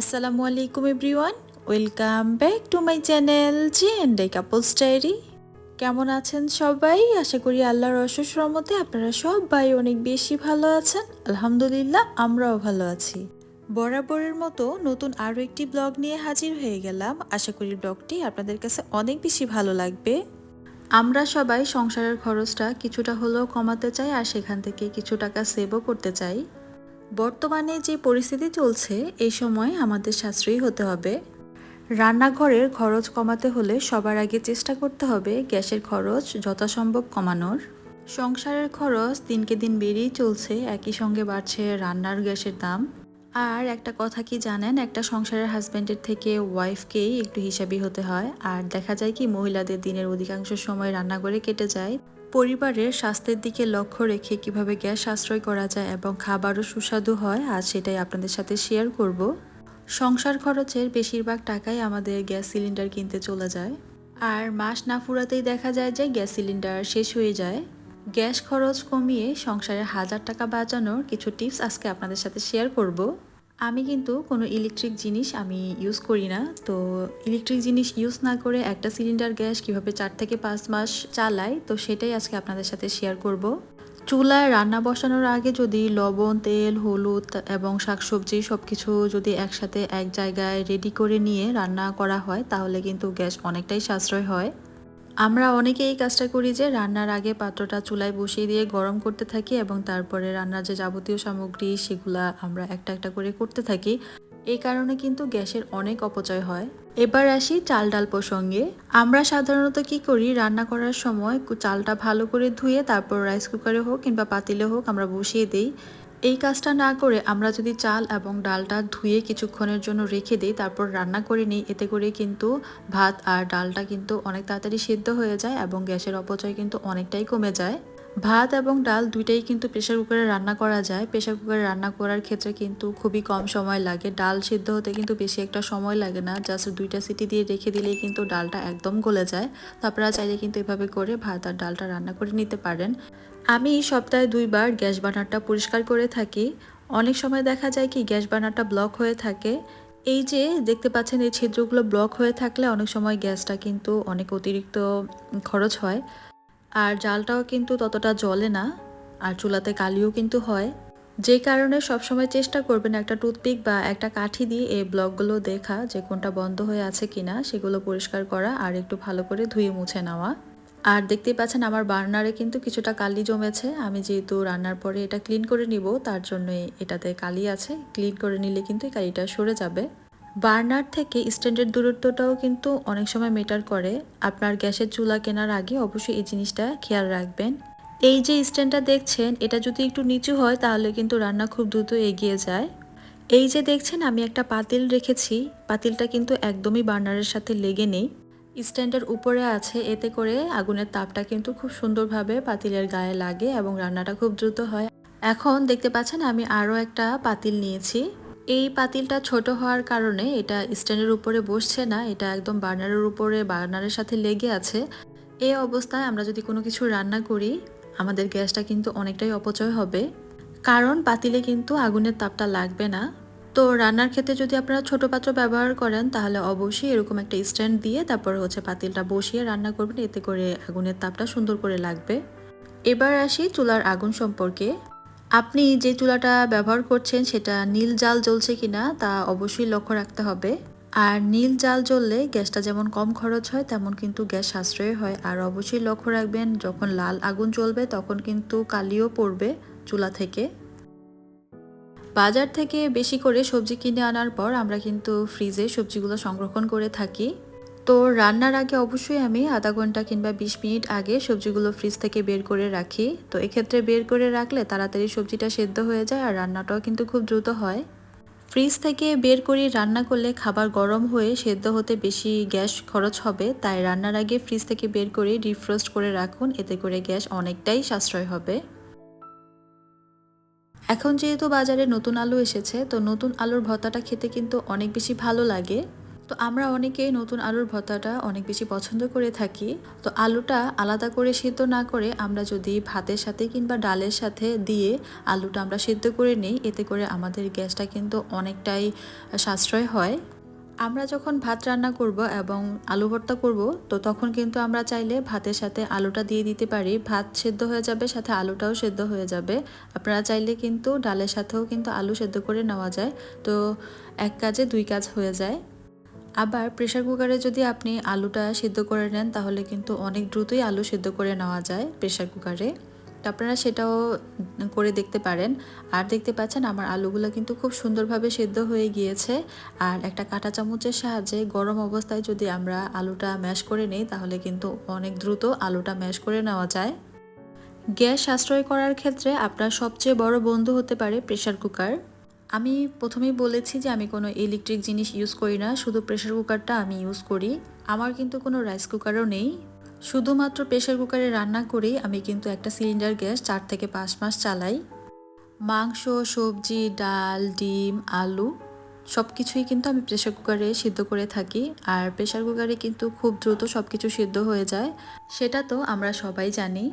আসসালামু আলাইকুম everyone welcome back to my channel G and I couples diary কেমন আছেন সবাই? আশা করি আল্লাহর অশেষ রহমতে আপনারা সবাই অনেক বেশি ভালো আছেন। আলহামদুলিল্লাহ, আমরাও ভালো আছি। বরাবরের মতো নতুন আরও একটি ব্লগ নিয়ে হাজির হয়ে গেলাম। আশা করি ব্লগটি আপনাদের কাছে অনেক বেশি ভালো লাগবে। আমরা সবাই সংসারের খরচটা কিছুটা হলেও কমাতে চাই আর সেখান থেকে কিছু টাকা সেভও করতে চাই। বর্তমানে যে পরিস্থিতি চলছে, এই সময় আমাদের সাশ্রয়ী হতে হবে। রান্নাঘরের খরচ কমাতে হলে সবার আগে চেষ্টা করতে হবে গ্যাসের খরচ যথাসম্ভব কমানোর। সংসারের খরচ দিনকে দিন বেড়েই চলছে, একই সঙ্গে বাড়ছে রান্নার গ্যাসের দাম। আর একটা কথা কি জানেন? একটা সংসারের হাজব্যান্ডের থেকে ওয়াইফকেই একটু হিসাবি হতে হয়। আর দেখা যায় কি, মহিলাদের দিনের অধিকাংশ সময় রান্নাঘরে কেটে যায়। পরিবারের স্বাস্থ্যের দিকে লক্ষ্য রেখে কীভাবে গ্যাস সাশ্রয় করা যায় এবং খাবারও সুস্বাদু হয় আর সেটাই আপনাদের সাথে শেয়ার করব। সংসার খরচের বেশিরভাগ টাকাই আমাদের গ্যাস সিলিন্ডার কিনতে চলে যায়। আর মাস না ফুরাতেই দেখা যায় যে গ্যাস সিলিন্ডার শেষ হয়ে যায়। গ্যাস খরচ কমিয়ে সংসারে হাজার টাকা বাঁচানোর কিছু টিপস আজকে আপনাদের সাথে শেয়ার করব। আমি কিন্তু কোনো ইলেকট্রিক জিনিস আমি ইউজ করি না। তো ইলেকট্রিক জিনিস ইউজ না করে একটা সিলিন্ডার গ্যাস কীভাবে চার থেকে পাঁচ মাস চালাই তো সেটাই আজকে আপনাদের সাথে শেয়ার করব। চুলায় রান্না বসানোর আগে যদি লবণ, তেল, হলুদ এবং শাকসবজি সব কিছু যদি একসাথে এক জায়গায় রেডি করে নিয়ে রান্না করা হয়, তাহলে কিন্তু গ্যাস অনেকটাই সাশ্রয় হয়। আমরা অনেকে এই কাজটা করি যে রান্নার আগে পাত্রটা চুলায় বসিয়ে দিয়ে গরম করতে থাকি এবং তারপরে রান্নার যে যাবতীয় সামগ্রী সেগুলা আমরা একটা একটা করে করতে থাকি। এই কারণে কিন্তু গ্যাসের অনেক অপচয় হয়। এবার আসি চাল ডাল প্রসঙ্গে। আমরা সাধারণত কি করি, রান্না করার সময় চালটা ভালো করে ধুয়ে তারপর রাইস কুকারে হোক কিংবা পাতিলে হোক আমরা বসিয়ে দিই। এই কাজটা না করে আমরা যদি চাল এবং ডালটা ধুয়ে কিছুক্ষণের জন্য রেখে দিই, তারপর রান্না করে নিই, এতে করে কিন্তু ভাত আর ডালটা কিন্তু অনেক তাড়াতাড়ি সিদ্ধ হয়ে যায় এবং গ্যাসের অপচয় কিন্তু অনেকটাই কমে যায়। ভাত এবং ডাল দুইটাই কিন্তু প্রেশার কুকারে রান্না করা যায়। প্রেশার কুকারে রান্না করার ক্ষেত্রে কিন্তু খুবই কম সময় লাগে। ডাল সিদ্ধ হতে কিন্তু বেশি একটা সময় লাগে না। জাস্ট দুইটা সিটি দিয়ে রেখে দিলেই কিন্তু ডালটা একদম গলে যায়। তো আপনারা চাইলে কিন্তু এভাবে করে ভাত আর ডালটা রান্না করে নিতে পারেন। আমি সপ্তাহে দুইবার গ্যাস বার্নারটা পরিষ্কার করে থাকি। অনেক সময় দেখা যায় কি গ্যাস বার্নারটা ব্লক হয়ে থাকে। এই যে দেখতে পাচ্ছেন এই ছিদ্রগুলো ব্লক হয়ে থাকলে অনেক সময় গ্যাসটা কিন্তু অনেক অতিরিক্ত খরচ হয়। আর জালটাও কিন্তু ততটা জ্বলে না, আর চুলাতে কালিও কিন্তু হয়। যে কারণে সবসময় চেষ্টা করবেন একটা টুথপিক বা একটা কাঠি দিয়ে এই ব্লকগুলো দেখা, যে কোনটা বন্ধ হয়ে আছে কিনা, সেগুলো পরিষ্কার করা আর একটু ভালো করে ধুয়ে মুছে নেওয়া। আর দেখতেই পাচ্ছেন আমার বার্নারে কিন্তু কিছুটা কালি জমেছে। আমি যেহেতু রান্নার পরে এটা ক্লিন করে নিব, তার জন্য এটাতে কালি আছে। ক্লিন করে নিলে কিন্তু এই কালিটা সরে যাবে। বার্নার থেকে স্ট্যান্ডের দূরত্বটাও কিন্তু অনেক সময় মেটার করে। আপনার গ্যাসের চুলা কেনার আগে অবশ্যই এই জিনিসটা খেয়াল রাখবেন। এই যে স্ট্যান্ডটা দেখছেন, এটা যদি একটু নিচু হয় তাহলে কিন্তু রান্না খুব দ্রুত এগিয়ে যায়। এই যে দেখছেন, আমি একটা পাতিল রেখেছি। পাতিলটা কিন্তু একদমই বার্নারের সাথে লেগে নেই। স্ট্যান্ডের উপরে আছে, এতে করে আগুনের তাপটা কিন্তু খুব সুন্দরভাবে পাতিলের গায়ে লাগে এবং রান্নাটা খুব দ্রুত হয়। এখন দেখতে পাচ্ছেন, আমি আরও একটা পাতিল নিয়েছি। এই পাতিলটা ছোট হওয়ার কারণে এটা স্ট্যান্ডের উপরে বসছে না, এটা একদম বার্নারের উপরে, বার্নারের সাথে লেগে আছে। এই অবস্থায় আমরা যদি কোনো কিছু রান্না করি, আমাদের গ্যাসটা কিন্তু অনেকটাই অপচয় হবে। কারণ পাতিলে কিন্তু আগুনের তাপটা লাগবে না। তো রান্নার ক্ষেত্রে যদি আপনারা ছোট পাত্র ব্যবহার করেন, তাহলে অবশ্যই এরকম একটা স্ট্যান্ড দিয়ে তারপর হচ্ছে পাতিলটা বসিয়ে রান্না করবেন, এতে করে আগুনের তাপটা সুন্দর করে লাগবে। এবার আসি চুলার আগুন সম্পর্কে। আপনি যে চুলাটা ব্যবহার করছেন সেটা নীল জাল জ্বলছে কিনা তা অবশ্যই লক্ষ্য রাখতে হবে। আর নীল জাল জ্বললে গ্যাসটা যেমন কম খরচ হয়, তেমন কিন্তু গ্যাস সাশ্রয় হয়। আর অবশ্যই লক্ষ্য রাখবেন, যখন লাল আগুন জ্বলবে তখন কিন্তু কালিও পড়বে চুলা থেকে। বাজার থেকে বেশি করে সবজি কিনে আনার পর আমরা কিন্তু ফ্রিজে সবজিগুলো সংরক্ষণ করে থাকি। তো রান্নার আগে অবশ্যই আমি আধা ঘণ্টা কিংবা বিশ মিনিট আগে সবজিগুলো ফ্রিজ থেকে বের করে রাখি। তো এক্ষেত্রে বের করে রাখলে তাড়াতাড়ি সবজিটা সেদ্ধ হয়ে যায় আর রান্নাটাও কিন্তু খুব দ্রুত হয়। ফ্রিজ থেকে বের করে রান্না করলে খাবার গরম হয়ে সেদ্ধ হতে বেশি গ্যাস খরচ হবে, তাই রান্নার আগে ফ্রিজ থেকে বের করে ডিফ্রোস্ট করে রাখুন, এতে করে গ্যাস অনেকটাই সাশ্রয় হবে। এখন যেহেতু বাজারে নতুন আলু এসেছে, তো নতুন আলুর ভর্তাটা খেতে কিন্তু অনেক বেশি ভালো লাগে। তো আমরা অনেকেই নতুন আলুর ভর্তাটা অনেক বেশি পছন্দ করে থাকি। তো আলুটা আলাদা করে সিদ্ধ না করে আমরা যদি ভাতের সাথে কিংবা ডালের সাথে দিয়ে আলুটা আমরা সিদ্ধ করে নিই, এতে করে আমাদের গ্যাসটা কিন্তু অনেকটাই সাশ্রয় হয়। আমরা যখন ভাত রান্না করব এবং আলু ভর্তা করব, তো তখন কিন্তু আমরা চাইলে ভাতের সাথে আলুটা দিয়ে দিতে পারি। ভাত সেদ্ধ হয়ে যাবে, সাথে আলুটাও সেদ্ধ হয়ে যাবে। আপনারা চাইলে কিন্তু ডালের সাথেও কিন্তু আলু সেদ্ধ করে নেওয়া যায়। তো এক কাজে দুই কাজ হয়ে যায়। আবার প্রেশার কুকারে যদি আপনি আলুটা সিদ্ধ করে নেন, তাহলে কিন্তু অনেক দ্রুতই আলু সিদ্ধ করে নেওয়া যায় প্রেশার কুকারে আপনারা সেটাও করে দেখতে পারেন। আর দেখতে পাচ্ছেন আমার আলুগুলো কিন্তু খুব সুন্দরভাবে সেদ্ধ হয়ে গিয়েছে। আর একটা কাঁটা চামচের সাহায্যে গরম অবস্থায় যদি আমরা আলুটা ম্যাশ করে নিই, তাহলে কিন্তু অনেক দ্রুত আলুটা ম্যাশ করে নেওয়া যায়। গ্যাস সাশ্রয় করার ক্ষেত্রে আপনার সবচেয়ে বড় বন্ধু হতে পারে প্রেশার কুকার আমি প্রথমেই বলেছি যে আমি কোনো ইলেকট্রিক জিনিস ইউজ করি না, শুধু প্রেশার কুকারটা আমি ইউজ করি। আমার কিন্তু কোনো রাইস কুকারও নেই। শুধুমাত্র প্রেশার কুকারে রান্না করেই আমি কিন্তু একটা সিলিন্ডার গ্যাস চার থেকে পাঁচ মাস চালাই। মাংস, সবজি, ডাল, ডিম, আলু সব কিছুই কিন্তু আমি প্রেশার কুকারে সিদ্ধ করে থাকি। আর প্রেশার কুকারে কিন্তু খুব দ্রুত সব কিছু সিদ্ধ হয়ে যায়। সেটা তো আমরা সবাই জানি।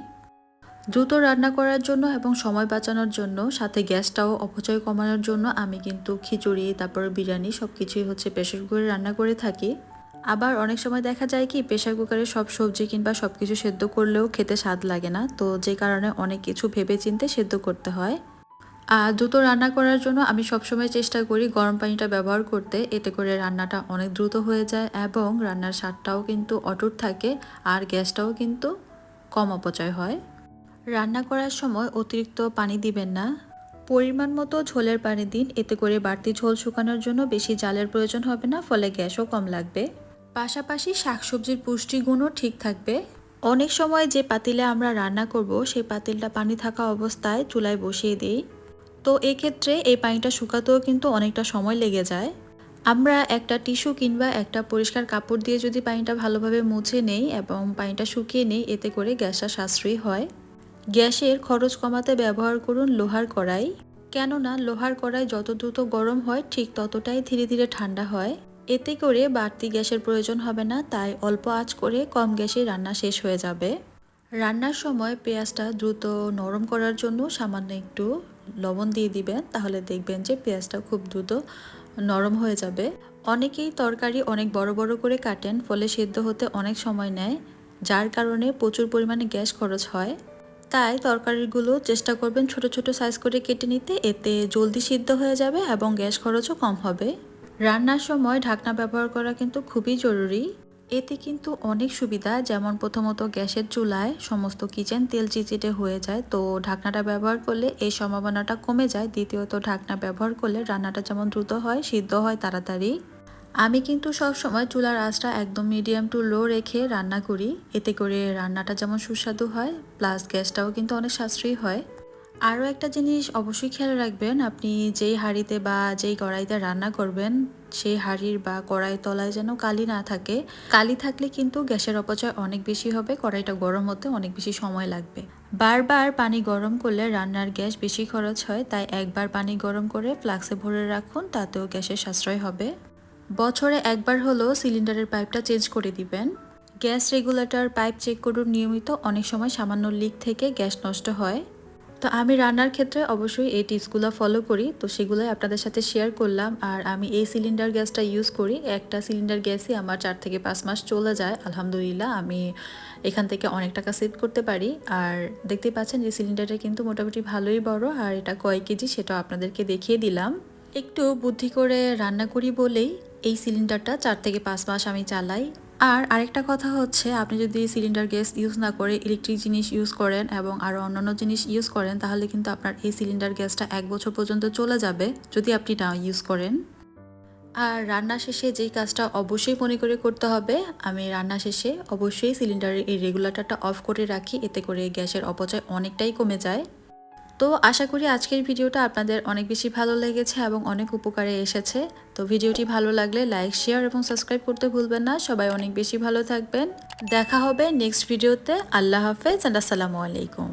দ্রুত রান্না করার জন্য এবং সময় বাঁচানোর জন্য, সাথে গ্যাসটাও অপচয় কমানোর জন্য আমি কিন্তু খিচুড়ি, তারপর বিরিয়ানি সব কিছুই হচ্ছে প্রেশার কুকারে রান্না করে থাকি। আবার অনেক সময় দেখা যায় কি প্রেশার কুকারে সব সবজি কিংবা সব কিছু সেদ্ধ করলেও খেতে স্বাদ লাগে না, তো যে কারণে অনেক কিছু ভেবে চিনতে সেদ্ধ করতে হয়। আর দ্রুত রান্না করার জন্য আমি সবসময় চেষ্টা করি গরম পানিটা ব্যবহার করতে, এতে করে রান্নাটা অনেক দ্রুত হয়ে যায় এবং রান্নার স্বাদটাও কিন্তু অটুট থাকে আর গ্যাসটাও কিন্তু কম অপচয় হয়। রান্না করার সময় অতিরিক্ত পানি দিবেন না। পরিমাণ মতো ঝোলের পানি দিন, এতে করে বাড়তি ঝোল শুকানোর জন্য বেশি জালের প্রয়োজন হবে না, ফলে গ্যাসও কম লাগবে। পাশাপাশি শাকসবজির পুষ্টিগুণও ঠিক থাকবে। অনেক সময় যে পাতিলে আমরা রান্না করব, সেই পাতিলটা পানি থাকা অবস্থায় চুলায় বসিয়ে দিই। তো এক্ষেত্রে এই পানিটা শুকাতেও কিন্তু অনেকটা সময় লেগে যায়। আমরা একটা টিস্যু কিংবা একটা পরিষ্কার কাপড় দিয়ে যদি পানিটা ভালোভাবে মুছে নেই এবং পানিটা শুকিয়ে নেই, এতে করে গ্যাসটা সাশ্রয়ী হয়। গ্যাসের খরচ কমাতে ব্যবহার করুন লোহার কড়াই। কেননা লোহার কড়াই যত দ্রুত গরম হয়, ঠিক ততটাই ধীরে ধীরে ঠান্ডা হয়। এতে করে বাড়তি গ্যাসের প্রয়োজন হবে না, তাই অল্প আঁচ করে কম গ্যাসে রান্না শেষ হয়ে যাবে। রান্নার সময় পেঁয়াজটা দ্রুত নরম করার জন্য সামান্য একটু লবণ দিয়ে দিবেন, তাহলে দেখবেন যে পেঁয়াজটা খুব দ্রুত নরম হয়ে যাবে। অনেকেই তরকারি অনেক বড় বড় করে কাটেন, ফলে সেদ্ধ হতে অনেক সময় নেয়, যার কারণে প্রচুর পরিমাণে গ্যাস খরচ হয়। তাই তরকারিগুলো চেষ্টা করবেন ছোট ছোট সাইজ করে কেটে নিতে। এতে জলদি সিদ্ধ হয়ে যাবে এবং গ্যাস খরচও কম হবে। রান্নার সময় ঢাকনা ব্যবহার করা কিন্তু খুবই জরুরি। এতে কিন্তু অনেক সুবিধা, যেমন প্রথমত গ্যাসের চুলায় সমস্ত কিচেন তেল চিচিটে হয়ে যায়, তো ঢাকনাটা ব্যবহার করলে এই সম্ভাবনাটা কমে যায়। দ্বিতীয়ত, ঢাকনা ব্যবহার করলে রান্নাটা যেমন দ্রুত হয়, সিদ্ধ হয় তাড়াতাড়ি। আমি কিন্তু সব সময় চুলার আঁচটা একদম মিডিয়াম টু লো রেখে রান্না করি। এতে করে রান্নাটা যেমন সুস্বাদু হয় প্লাস গ্যাসটাও কিন্তু অনেক সাশ্রয়ী হয়। আরও একটা জিনিস অবশ্যই খেয়াল রাখবেন, আপনি যেই হাঁড়িতে বা যেই কড়াইতে রান্না করবেন, সেই হাঁড়ির বা কড়াই তলায় যেন কালি না থাকে। কালি থাকলে কিন্তু গ্যাসের অপচয় অনেক বেশি হবে, কড়াইটা গরম হতে অনেক বেশি সময় লাগবে। বারবার পানি গরম করলে রান্নার গ্যাস বেশি খরচ হয়, তাই একবার পানি গরম করে ফ্লাক্সে ভরে রাখুন, তাতেও গ্যাসের সাশ্রয় হবে। বছরে একবার হলো সিলিন্ডারের পাইপটা চেঞ্জ করে দিবেন। গ্যাস রেগুলেটর, পাইপ চেক করুন নিয়মিত, অনেক সময় সামান্য লিক থেকে গ্যাস নষ্ট হয়। তো আমি রান্নার ক্ষেত্রে অবশ্যই এই টিপসগুলো ফলো করি। তো সেগুলোই আপনাদের সাথে শেয়ার করলাম। আর আমি এই সিলিন্ডার গ্যাসটা ইউজ করি। একটা সিলিন্ডার গ্যাসই আমার চার থেকে পাঁচ মাস চলে যায়। আলহামদুলিল্লাহ, আমি এখান থেকে অনেক টাকা সেভ করতে পারি। আর দেখতে পাচ্ছেন যে সিলিন্ডারটা কিন্তু মোটামুটি ভালোই বড়। আর এটা কয় কেজি সেটা আপনাদেরকে দেখিয়ে দিলাম। একটু বুদ্ধি করে রান্না করি বলেই এই সিলিন্ডারটা চার থেকে পাঁচ মাস আমি চালাই। আর আরেকটা কথা হচ্ছে, আপনি যদি সিলিন্ডার গ্যাস ইউজ না করে ইলেকট্রিক জিনিস ইউজ করেন এবং আরও অন্যান্য জিনিস ইউজ করেন, তাহলে কিন্তু আপনার এই সিলিন্ডার গ্যাসটা এক বছর পর্যন্ত চলে যাবে, যদি আপনি না ইউজ করেন। আর রান্না শেষে যেই কাজটা অবশ্যই মনে করে করতে হবে, আমি রান্না শেষে অবশ্যই সিলিন্ডারের এই রেগুলেটরটা অফ করে রাখি, এতে করে গ্যাসের অপচয় অনেকটাই কমে যায়। তো আশা করি আজকের ভিডিওটা আপনাদের অনেক বেশি ভালো লেগেছে এবং অনেক উপকারে এসেছে। তো ভিডিওটি ভালো লাগলে লাইক, শেয়ার এবং সাবস্ক্রাইব করতে ভুলবেন না। সবাই অনেক বেশি ভালো থাকবেন। দেখা হবে নেক্সট ভিডিওতে। আল্লাহ হাফেজ অ্যান্ড আসসালামু আলাইকুম।